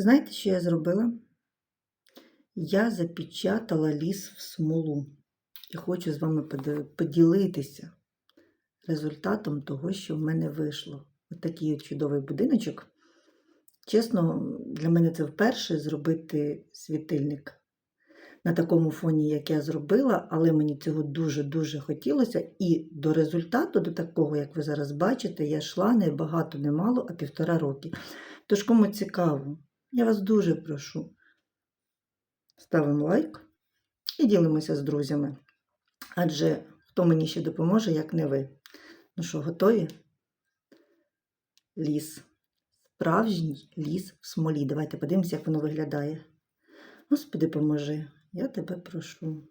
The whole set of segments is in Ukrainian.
Знаєте, що я зробила? Я запечатала ліс в смолу і хочу з вами поділитися результатом того, що в мене вийшло. Ось такий чудовий будиночок. Чесно, для мене це вперше зробити світильник на такому фоні, як я зробила, але мені цього дуже-дуже хотілося. І до результату, до такого, як ви зараз бачите, я йшла не багато, не мало, а півтора роки. Тож, кому цікаво, я вас дуже прошу. Ставимо лайк і ділимося з друзями. Адже хто мені ще допоможе, як не ви. Ну що, готові? Ліс. Справжній ліс в смолі. Давайте подивимося, як воно виглядає. Господи, поможи, я тебе прошу.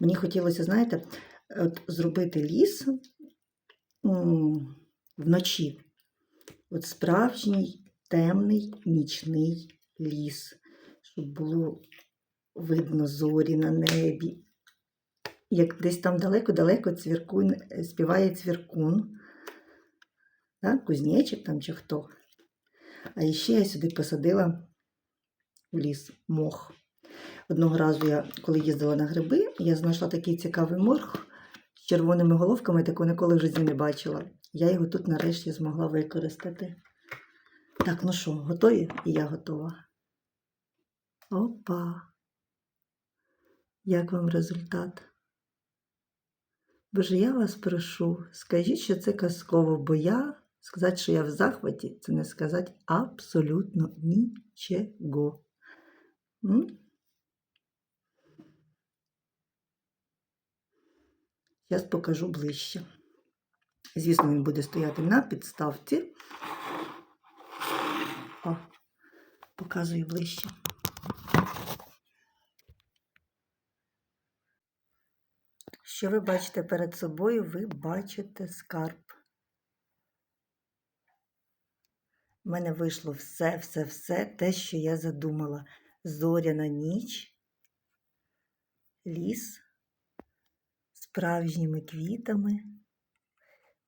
Мені хотілося, знаєте, от зробити ліс вночі. От справжній темний нічний ліс, щоб було видно зорі на небі. Як десь там далеко-далеко цвіркун, е, співає цвіркун, так, кузнечик там чи хто. А ще я сюди посадила в ліс мох. Одного разу я, коли їздила на гриби, я знайшла такий цікавий морг з червоними головками, такого ніколи в житті не бачила. Я його тут нарешті змогла використати. Так, ну що, готові? І я готова. Опа. Як вам результат? Боже, я вас прошу, скажіть, що це казково, бо я сказати, що я в захваті, це не сказати абсолютно нічого. М? Зараз покажу ближче. Звісно, він буде стояти на підставці. Показую ближче. Що ви бачите перед собою? Ви бачите скарб. У мене вийшло все, все, все те, що я задумала. Зоряна ніч, ліс, справжніми квітами.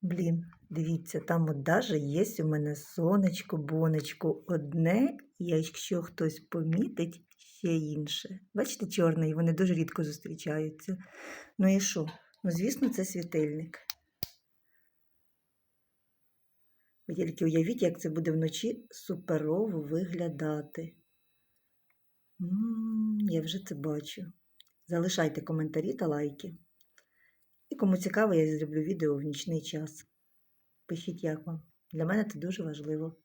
Блін, дивіться, там от даже є у мене сонечко, бонечко одне, якщо хтось помітить, ще інше. Бачите, чорне, і вони дуже рідко зустрічаються. Ну і що? Ну, звісно, це світильник. Ви тільки уявіть, як це буде вночі суперово виглядати. М, я вже це бачу. Залишайте коментарі та лайки. І кому цікаво, я зроблю відео в нічний час. Пишіть, як вам. Для мене це дуже важливо.